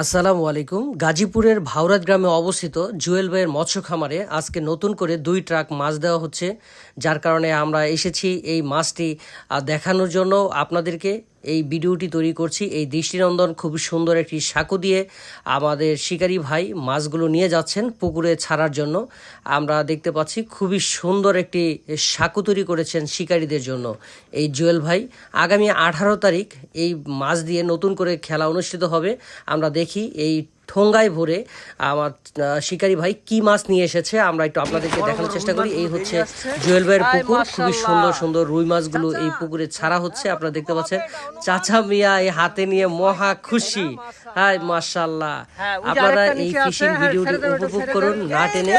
আসসালামু আলাইকুম। গাজীপুরের ভাওরাত গ্রামে অবস্থিত জুয়েল ভাইয়ের মৎস্য খামারে আজকে নতুন করে দুই ট্রাক মাছ দেওয়া হচ্ছে যার কারণে আমরা এসেছি এই মাছটি দেখানোর জন্য। আপনাদেরকে এই ভিডিওটি তৈরি করছি। এই দৃষ্টিনন্দন খুব সুন্দর একটি সাঁকো দিয়ে আমাদের শিকারী ভাই মাছগুলো নিয়ে যাচ্ছেন পুকুরে ছাড়ার জন্য। আমরা দেখতে পাচ্ছি খুবই সুন্দর একটি সাঁকো তৈরি করেছেন শিকারীদের জন্য। এই জুয়েল ভাই, আগামী আঠারো তারিখ এই মাছ দিয়ে নতুন করে খেলা অনুষ্ঠিত হবে। আমরা দেখি এই ঠোঙ্গায় ভরে আমার আহ, শিকারী ভাই কি মাছ নিয়ে এসেছে আমরা একটু আপনাদেরকে দেখানোর চেষ্টা করি। এই হচ্ছে জুয়েল ভাইয়ের পুকুর। খুবই সুন্দর সুন্দর রুই মাছগুলো এই পুকুরে ছাড়া হচ্ছে। আপনারা দেখতে পাচ্ছেন চাচা মিয়া এই হাতে নিয়ে মহা খুশি। হাই মাশাল্লাহ আপনারা এই ফিশিং ভিডিওটি উপভোগ করুন না টেনে।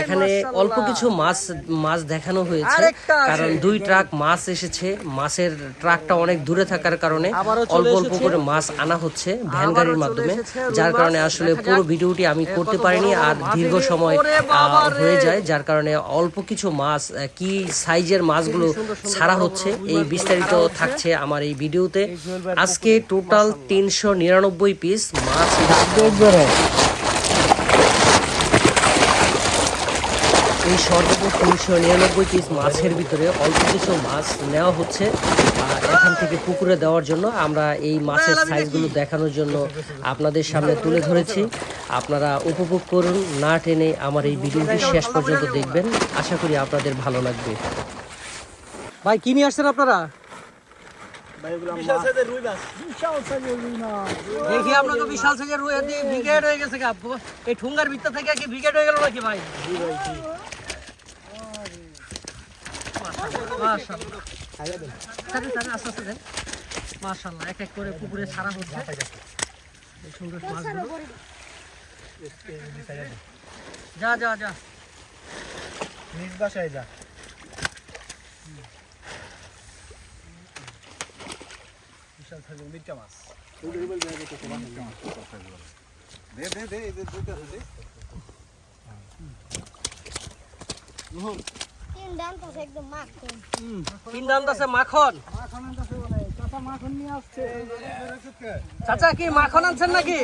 এখানে অল্প কিছু মাছ মাছ দেখানো হয়েছে কারণ দুই ট্রাক মাছ এসেছে। মাছের ট্রাকটা অনেক দূরে থাকার কারণে অল্প অল্প করে মাছ আনা হচ্ছে ভ্যান গাড়ির মাধ্যমে যার কারণে আসলে পুরো ভিডিওটি আমি করতে পারিনি আর দীর্ঘ সময় আহ, হয়ে যায় যার কারণে অল্প কিছু মাছ কি সাইজের মাছগুলো ছাড়া হচ্ছে এই বিস্তারিত থাকছে আমার এই ভিডিওতে। আজকে টোটাল তিনশো নিরানব্বই পিস মাছ এই সর্বোচ্চ তিনশো নিরানব্বই পিস মাছের ভিতরে অল্প কিছু মাছ নেওয়া হচ্ছে। আর এখান থেকে পুকুরে দেওয়ার জন্য আমরা এই মাছের সাইজগুলো দেখানোর জন্য আপনাদের সামনে তুলে ধরেছি। আপনারা উপভোগ করুন না টেনে আমার এই ভিডিওটি শেষ পর্যন্ত দেখবেন। আশা করি আপনাদের ভালো লাগবে। ভাই কি নিয়ে আসছেন আপনারা বিশাল সাইজের রুই মাছ বিশাল সাইজের রুই মাছ দেখি আপনাকে বিশাল সাইজের রুই ভিগেট হয়ে গেছে এই ঠুঙ্গার ভিতর থেকে কি ভিগেট হয়ে গেল নাকি ভাই? আস্তে আস্তে দেন। মাশাআল্লাহ, এক এক করে পুকুরে ছাড়া হচ্ছে। এই সুন্দর মাছগুলো। যা যা যা। নিজ বাসায় যা। বিশাল মাছ দে দে দে এই যে দুইটা আছে দে তিন ডান পাশে একদম মাখন তিন দাম আছে মাখন মাখন আনতেছে বলে চাচা মাখন নিয়ে আসছে চাচা কি মাখন আনছেন নাকি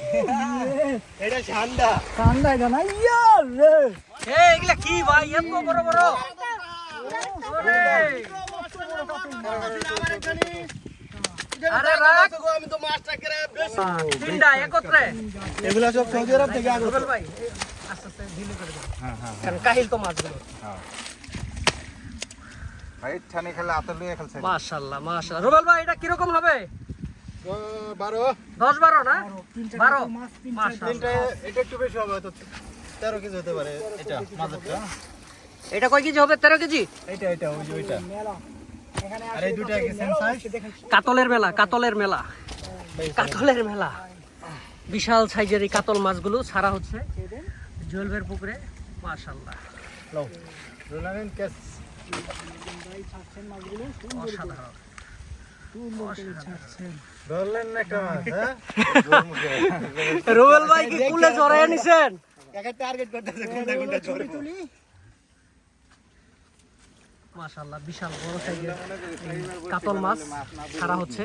এটা ঠান্ডা ঠান্ডা এটা না? ইয়ার রে! এ এগুলা কি ভাই? এত বড় বড়। আরে রাখ। তিনটা একত্রে। এগুলা সব সৌদি আরব থেকে আগত ভাই আস্তে আস্তে ঢিলে করে দেন কারণ কাহিল তো মাছগুলো। ভাই ছানি খেলে হাতে খেলছে। মাশাআল্লাহ মাশাআল্লাহ রুবেল ভাই এটা কীরকম হবে? বারো দশ বারো না বারো তিনটা এটা একটু বেশি হবে হয়তো তেরো কেজি হতে পারে এটা মাঝেরটা এটা কয় কেজি হবে তেরো কেজি এইটা এটা ওই যে ওইটা আর এই দুইটা কি সেম সাইজ কাতলের মেলা কাতলের মেলা কাতলের মেলা বিশাল সাইজের এই কাতল মাছগুলো ছাড়া হচ্ছে জলবের পুকুরে মাশাআল্লাহ লও অসাধারণ ধরলেন না একটা মাছ হ্যাঁ কাতল মাছ ছাড়া হচ্ছে।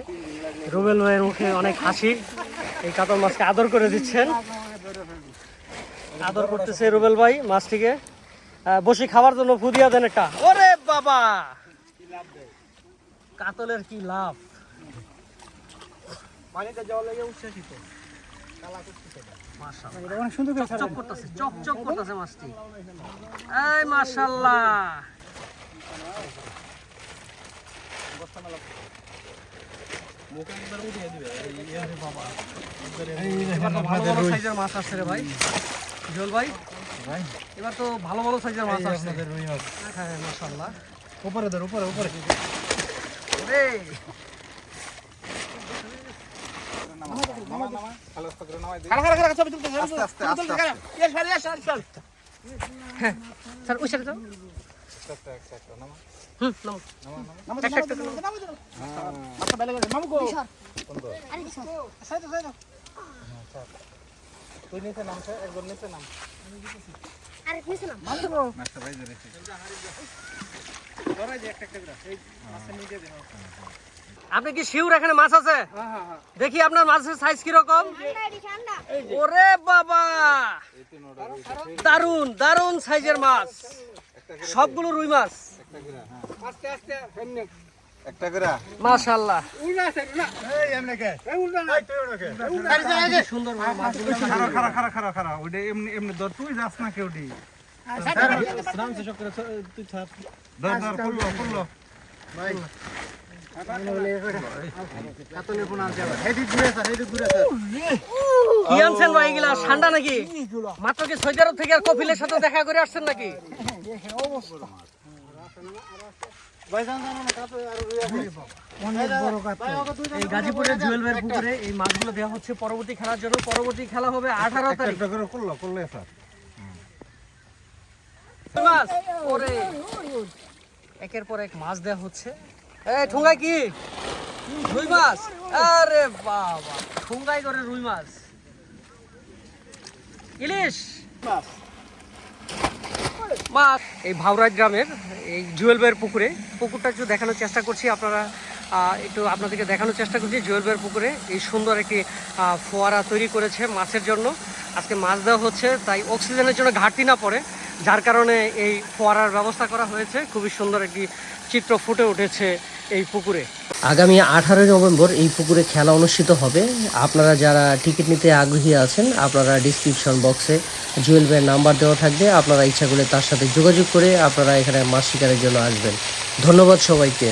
রুবেল ভাইয়ের মুখে অনেক হাসি। এই কাতল মাছকে আদর করে দিচ্ছেন। আদর করতেছে রুবেল ভাই, মাছটিকে। বসে খাওয়ার জন্য ফুদিয়া দেন একটা। ওরে বাবা! কাতলের কি লাভ? পানিতে যাওয়া লাগে উচ্ছ্বাসিত চকচক করতেছে চকচক করতেছে মাছটি। এই মাছ আসছে রে ভাই। জল ভাই? ভাই। এবার তো ভালো ভালো সাইজের মাছ আসছে রুই মাছ। হ্যাঁ মাশাআল্লাহ। উপরে ধর উপরে উপরে। স্যার ওই সাইডে যাও নামা। নামো তুই নিচে নামছে একবার নিচে নাম আর কিছু না মাছটা ভাই ধরেছে আপনি কি শিউর এখানে মাছ আছে? দেখি আপনার মাছের সাইজ কীরকম। ওরে বাবা! দারুণ দারুণ সাইজের মাছ। সবগুলো রুই মাছ। একটা করে মাশাআল্লাহ খারা খারা খারা খারা খারা ওইটা এমনি এমনি ধর তুই যাস না কেউ ঠান্ডা নাকি মাত্র কি থেকে আর সাথে দেখা করে আসছেন নাকি এই দেওয়া হচ্ছে পরবর্তী খেলার জন্য। পরবর্তী খেলা হবে আঠারো তারিখ। করল করল স্যার মাছ একের পর এক মাছ দেওয়া হচ্ছে। এই ঠুঙ্গাই কি? রুই মাছ? আরে বাবা ঠুঙ্গাই করে রুই মাছ। ইলিশ? মাছ। এই ভাওরাজ গ্রামের এই জুয়েল ভাইয়ের পুকুরে, পুকুরটা একটু দেখানোর চেষ্টা করছি আপনারা একটু আপনাদেরকে দেখানোর চেষ্টা করছি জুয়েল ভাইয়ের পুকুরে। এই সুন্দর একটি ফোয়ারা তৈরি করেছে মাছের জন্য। আজকে মাছ দেওয়া হচ্ছে, তাই অক্সিজেনের জন্য ঘাটতি না পড়ে। যার কারণে এই ফোয়ারার ব্যবস্থা করা হয়েছে। খুবই সুন্দর একটি চিত্র ফুটে উঠেছে এই পুকুরে। আগামী আঠারোই নভেম্বর এই পুকুরে খেলা অনুষ্ঠিত হবে। আপনারা যারা টিকিট নিতে আগ্রহী আছেন, আপনারা ডিসক্রিপশন বক্সে জুয়েল ভাইয়ের নাম্বার দেওয়া থাকবে। আপনারা ইচ্ছা করলে তার সাথে যোগাযোগ করে আপনারা এখানে মাছ শিকারের জন্য আসবেন। ধন্যবাদ সবাইকে।